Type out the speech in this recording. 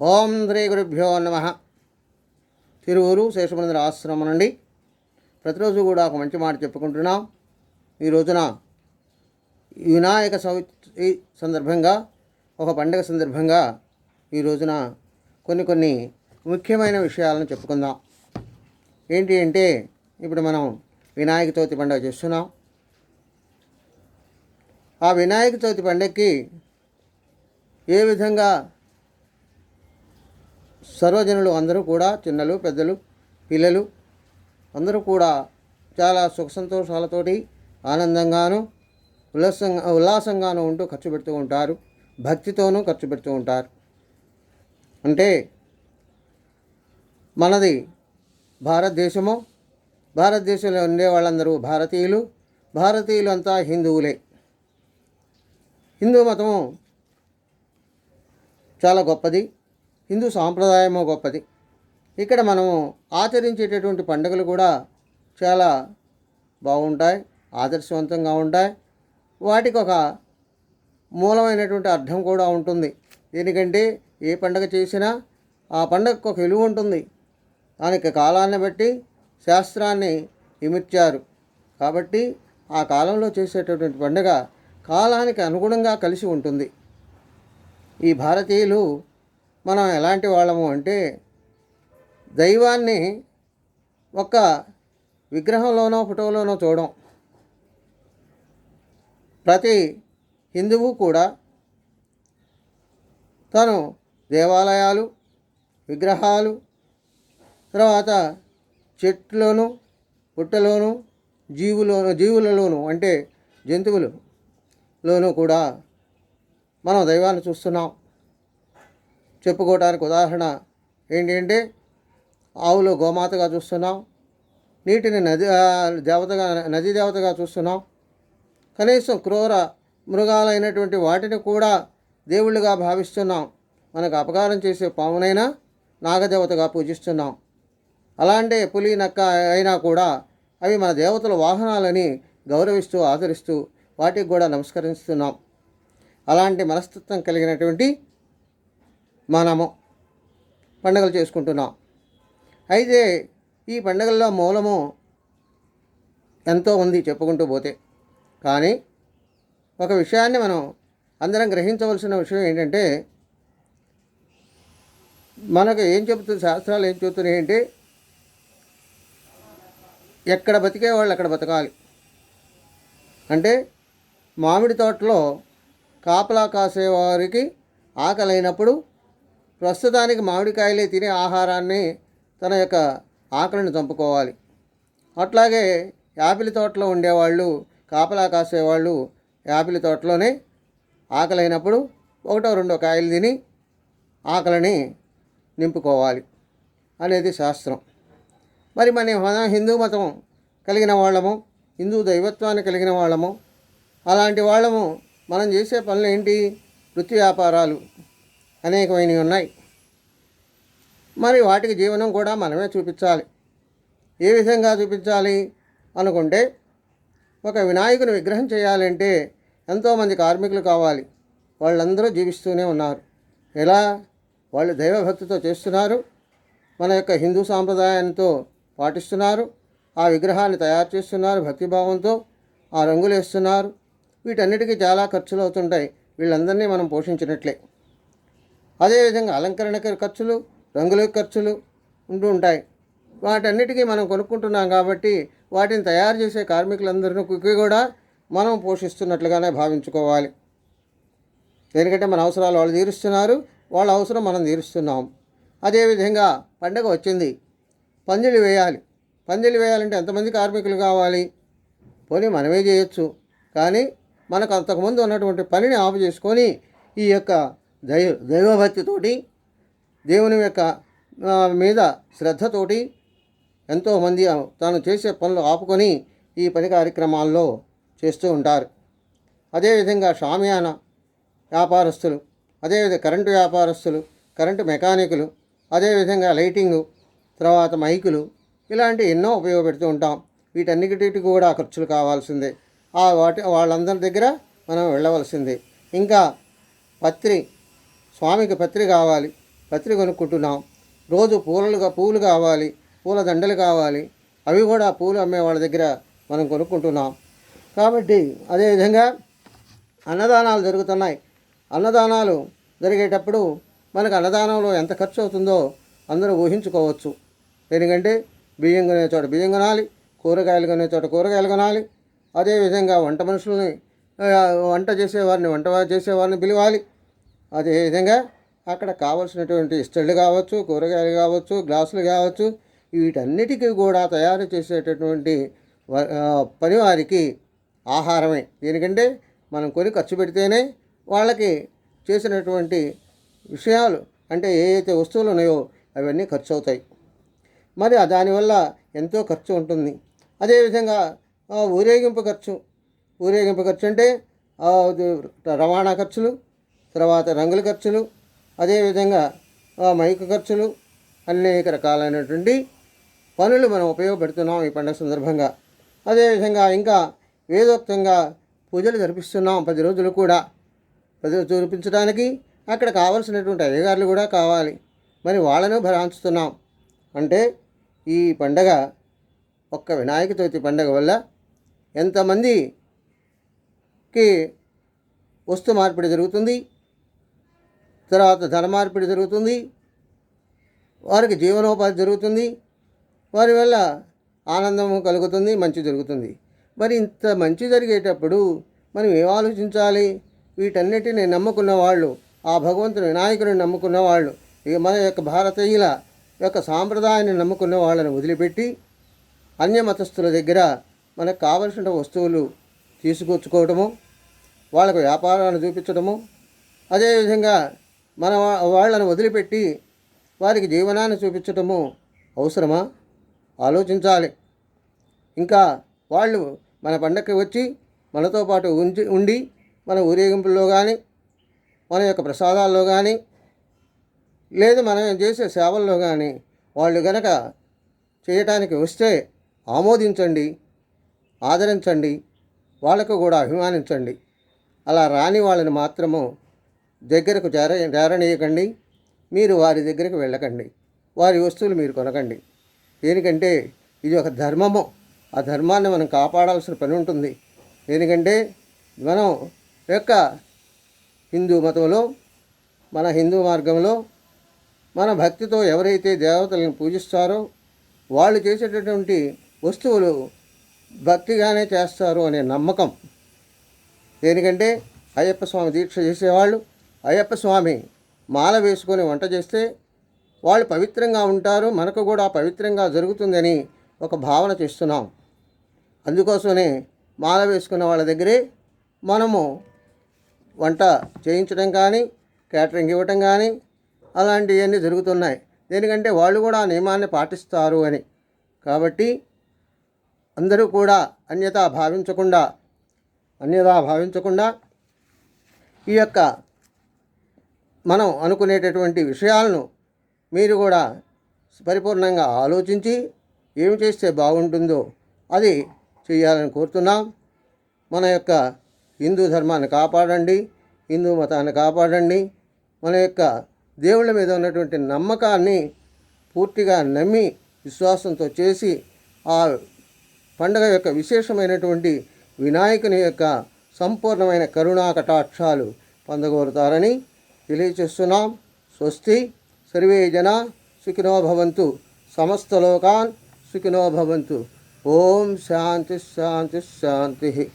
ఓం శ్రీ గురుభ్యో నమ. తిరువురు శేషమందిర ఆశ్రమం నుండి ప్రతిరోజు కూడా ఒక మంచి మాట చెప్పుకుంటున్నాం. ఈ రోజున వినాయక చవితి సందర్భంగా ఒక పండుగ సందర్భంగా ఈ రోజున కొన్ని కొన్ని ముఖ్యమైన విషయాలను చెప్పుకుందాం. ఏంటి అంటే ఇప్పుడు మనం వినాయక చవితి పండుగ చేస్తున్నాం. ఆ వినాయక చవితి పండుగకి ఏ విధంగా సర్వజనులు అందరూ కూడా చిన్నలు పెద్దలు పిల్లలు అందరూ కూడా చాలా సుఖ సంతోషాలతోటి ఆనందంగాను ఉల్లాసంగా ఉల్లాసంగాను ఉంటూ ఖర్చు పెడుతూ ఉంటారు. భక్తితోనూ ఖర్చు పెడుతూ ఉంటారు. అంటే మనది భారతదేశము. భారతదేశంలో ఉండే వాళ్ళందరూ భారతీయులు. భారతీయులు అంతా హిందువులే. హిందూ మతము చాలా గొప్పది. హిందూ సాంప్రదాయము గొప్పది. ఇక్కడ మనము ఆచరించేటటువంటి పండుగలు కూడా చాలా బాగుంటాయి ఆదర్శవంతంగా ఉంటాయి. వాటికి ఒక మూలమైనటువంటి అర్థం కూడా ఉంటుంది. ఎందుకంటే ఏ పండగ చేసినా ఆ పండగకు ఒక విలువ ఉంటుంది. దానికి కాలాన్ని బట్టి శాస్త్రాన్ని ఇమిర్చారు కాబట్టి ఆ కాలంలో చేసేటటువంటి పండుగ కాలానికి అనుగుణంగా కలిసి ఉంటుంది. ఈ భారతీయులు మనం ఎలాంటి వాళ్ళము అంటే దైవాన్ని ఒక విగ్రహంలోనో ఫోటోలోనో చూడం. ప్రతి హిందువు కూడా తను దేవాలయాలు విగ్రహాలు తర్వాత చెట్లోను పుట్టలోను జీవులోను జీవులలోను అంటే జంతువులలోనూ కూడా మనం దైవాన్ని చూస్తున్నాం. చెప్పుకోవడానికి ఉదాహరణ ఏంటి అంటే ఆవులు గోమాతగా చూస్తున్నాం నీటిని నది దేవతగా నదీ దేవతగా చూస్తున్నాం. కనీసం క్రూర మృగాలైనటువంటి వాటిని కూడా దేవుళ్ళుగా భావిస్తున్నాం. మనకు అపకారం చేసే పామునైనా నాగదేవతగా పూజిస్తున్నాం. అలాంటి పులి నక్క అయినా కూడా అవి మన దేవతల వాహనాలని గౌరవిస్తూ ఆదరిస్తూ వాటికి కూడా నమస్కరిస్తున్నాం. అలాంటి మనస్తత్వం కలిగినటువంటి మనము పండుగలు చేసుకుంటున్నాం. అయితే ఈ పండుగల్లో మూలము ఎంతో ఉంది చెప్పుకుంటూ పోతే కానీ ఒక విషయాన్ని మనం అందరం గ్రహించవలసిన విషయం ఏంటంటే మనకు ఏం చెబుతుంది శాస్త్రాలు ఏం చెబుతున్నాయి అంటే ఎక్కడ బతికే వాళ్ళు అక్కడ బతకాలి. అంటే మామిడి తోటలో కాపలా కాసేవారికి ఆకలైనప్పుడు ప్రస్తుతానికి మామిడికాయలే తినే ఆహారాన్ని తన యొక్క ఆకలిని చంపుకోవాలి. అట్లాగే యాపిల్ తోటలో ఉండేవాళ్ళు కాపలా కాసేవాళ్ళు యాపిల్ తోటలోనే ఆకలైనప్పుడు ఒకటో రెండో కాయలు తిని ఆకలిని నింపుకోవాలి అనేది శాస్త్రం. మరి మన హిందూ మతం కలిగిన వాళ్ళము హిందూ దైవత్వాన్ని కలిగిన వాళ్ళము అలాంటి వాళ్ళము మనం చేసే పనులు ఏంటి? వృత్తి వ్యాపారాలు. అనేకమైనవి ఉన్నాయి. మరి వాటికి జీవనం కూడా మనమే చూపించాలి. ఏ విధంగా చూపించాలి అనుకుంటే ఒక వినాయకుని విగ్రహం చేయాలంటే ఎంతోమంది కార్మికులు కావాలి. వాళ్ళందరూ జీవిస్తూనే ఉన్నారు. ఎలా? వాళ్ళు దైవభక్తితో చేస్తున్నారు. మన యొక్క హిందూ సాంప్రదాయంతో పాటిస్తున్నారు. ఆ విగ్రహాన్ని తయారు చేస్తున్నారు భక్తిభావంతో. ఆ రంగులు వేస్తున్నారు వీటన్నిటికీ చాలా ఖర్చులు అవుతుంటాయి వీళ్ళందరినీ మనం పోషించినట్లే. అదేవిధంగా అలంకరణ ఖర్చులు రంగుల ఖర్చులు ఉంటూ ఉంటాయి. వాటన్నిటికీ మనం కొనుక్కుంటున్నాం కాబట్టి వాటిని తయారు చేసే కార్మికులందరికీ కూడా మనం పోషిస్తున్నట్లుగానే భావించుకోవాలి. ఎందుకంటే మన అవసరాలు వాళ్ళు తీరుస్తున్నారు వాళ్ళ అవసరం మనం తీరుస్తున్నాం. అదేవిధంగా పండగ వచ్చింది. పందిళ్ళు వేయాలి. పందిళ్ళు వేయాలంటే ఎంతమంది కార్మికులు కావాలి? పోనీ మనమే చేయొచ్చు. కానీ మనకు అంతకుముందు ఉన్నటువంటి పనిని ఆపు చేసుకొని ఈ యొక్క దైవ దైవభక్తితోటి దేవుని యొక్క మీద శ్రద్ధతోటి ఎంతోమంది తాను చేసే పనులు ఆపుకొని ఈ పని కార్యక్రమాల్లో చేస్తూ ఉంటారు. అదేవిధంగా షామియానా వ్యాపారస్తులు అదేవిధంగా కరెంటు వ్యాపారస్తులు కరెంటు మెకానికులు అదేవిధంగా లైటింగు తర్వాత మైకులు ఇలాంటి ఎన్నో ఉపయోగపెడుతూ ఉంటాం. వీటన్నిటికి కూడా ఖర్చులు కావాల్సిందే. ఆ వాటి వాళ్ళందరి దగ్గర మనం వెళ్ళవలసిందే. ఇంకా పత్రి స్వామికి పత్రి కావాలి. పత్రి కొనుక్కుంటున్నాం. రోజు పూలలుగా పూలు కావాలి. పూల దండలు కావాలి. అవి కూడా పూలు అమ్మే వాళ్ళ దగ్గర మనం కొనుక్కుంటున్నాం. కాబట్టి అదేవిధంగా అన్నదానాలు జరుగుతున్నాయి. అన్నదానాలు జరిగేటప్పుడు మనకు అన్నదానంలో ఎంత ఖర్చు అవుతుందో అందరూ ఊహించుకోవచ్చు. ఎందుకంటే బియ్యం కొనే చోట బియ్యం కొనాలి కూరగాయలు కొనే చోట కూరగాయలు కొనాలి. అదేవిధంగా వంట మనుషుల్ని వంట చేసేవారిని వంట చేసేవారిని పిలవాలి. అదేవిధంగా అక్కడ కావలసినటువంటి ఇష్టళ్ళు కావచ్చు కూరగాయలు కావచ్చు గ్లాసులు కావచ్చు వీటన్నిటికీ కూడా తయారు చేసేటటువంటి వ- ఆ, పనివారికి ఆహారమే. దీనికంటే మనం కొని ఖర్చు పెడితేనే వాళ్ళకి చేసినటువంటి విషయాలు అంటే ఏ అయితే వస్తువులు ఉన్నాయో అవన్నీ ఖర్చు అవుతాయి. మరి దానివల్ల ఎంతో ఖర్చు ఉంటుంది. అదేవిధంగా ఊరేగింపు ఖర్చు. ఊరేగింపు ఖర్చు అంటే రవాణా ఖర్చులు తర్వాత రంగుల ఖర్చులు అదేవిధంగా మైకు ఖర్చులు అనేక రకాలైనటువంటి పనులు మనం ఉపయోగపెడుతున్నాం ఈ పండుగ సందర్భంగా. అదేవిధంగా ఇంకా వేదోక్తంగా పూజలు జరిపిస్తున్నాం పది రోజులు కూడా. పది రోజులు చూపించడానికి అక్కడ కావలసినటువంటి అయ్యగారులు కూడా కావాలి. మరి వాళ్ళను భరాంచుతున్నాం అంటే ఈ పండగ ఒక్క వినాయక చవితి పండగ వల్ల ఎంతమందికి వస్తు మార్పిడి జరుగుతుంది? తర్వాత ధన మార్పిడి జరుగుతుంది. వారికి జీవనోపాధి జరుగుతుంది. వారి వల్ల ఆనందం కలుగుతుంది మంచి జరుగుతుంది. మరి ఇంత మంచి జరిగేటప్పుడు మనం ఏం ఆలోచించాలి? వీటన్నిటిని నమ్ముకున్న వాళ్ళు ఆ భగవంతుని వినాయకుడిని నమ్ముకున్న వాళ్ళు ఇక మన యొక్క భారతీయుల యొక్క సాంప్రదాయాన్ని నమ్ముకున్న వాళ్ళని వదిలిపెట్టి అన్య మతస్థుల దగ్గర మనకు కావలసిన వస్తువులు తీసుకొచ్చుకోవటము వాళ్ళకు వ్యాపారాలను చూపించడము అదేవిధంగా మన వా- వాళ్ళను వదిలిపెట్టి వారికి జీవనాన్ని చూపించటము అవసరమా? ఆలోచించాలి. ఇంకా వాళ్ళు మన పండగకి వచ్చి మనతో పాటు ఉంచి ఉండి మన ఊరేగింపుల్లో కానీ మన యొక్క ప్రసాదాల్లో కానీ లేదు మనం చేసే సేవల్లో కానీ వాళ్ళు గనక చేయటానికి వస్తే ఆమోదించండి ఆదరించండి వాళ్ళకు కూడా అభిమానించండి. అలా రాని వాళ్ళని మాత్రము దగ్గరకు చేర చేరనీయకండి. మీరు వారి దగ్గరికి వెళ్ళకండి. వారి వస్తువులు మీరు కొనకండి. దేనికంటే ఇది ఒక ధర్మము. ఆ ధర్మాన్ని మనం కాపాడాల్సిన పని ఉంటుంది. ఎందుకంటే మనం యొక్క హిందూ మతంలో మన హిందూ మార్గంలో మన భక్తితో ఎవరైతే దేవతలను పూజిస్తారో వాళ్ళు చేసేటటువంటి వస్తువులు భక్తిగానే చేస్తారు అనే నమ్మకం. దేనికంటే అయ్యప్ప స్వామి దీక్ష చేసేవాళ్ళు అయ్యప్ప స్వామి మాల వేసుకొని వంట చేస్తే వాళ్ళు పవిత్రంగా ఉంటారు మనకు కూడా పవిత్రంగా జరుగుతుందని ఒక భావన చేస్తున్నాం. అందుకోసమే మాల వేసుకున్న వాళ్ళ దగ్గరే మనము వంట చేయించడం కానీ క్యాటరింగ్ ఇవ్వటం కానీ అలాంటివన్నీ జరుగుతున్నాయి. దేనికంటే వాళ్ళు కూడా ఆ నియమాన్ని పాటిస్తారు అని. కాబట్టి అందరూ కూడా అన్యతా భావించకుండా అన్యతా భావించకుండా ఈ యొక్క మనం అనుకునేటటువంటి విషయాలను మీరు కూడా పరిపూర్ణంగా ఆలోచించి ఏమి చేస్తే బాగుంటుందో అది చేయాలని కోరుతున్నాం. మన యొక్క హిందూ ధర్మాన్ని కాపాడండి హిందూ మతాన్ని కాపాడండి. మన యొక్క దేవుళ్ళ మీద ఉన్నటువంటి నమ్మకాన్ని పూర్తిగా నమ్మి విశ్వాసంతో చేసి ఆ పండగ యొక్క విశేషమైనటువంటి వినాయకుని యొక్క సంపూర్ణమైన కరుణా కటాక్షాలు పొందగోరుతారని తెలియచేస్తున్నాం స్వస్తి. సర్వే జన సుఖినో భవంతు. సమస్త లోకాన్ సుఖినో భవంతు. ఓం శాంతి శాంతి శాంతి.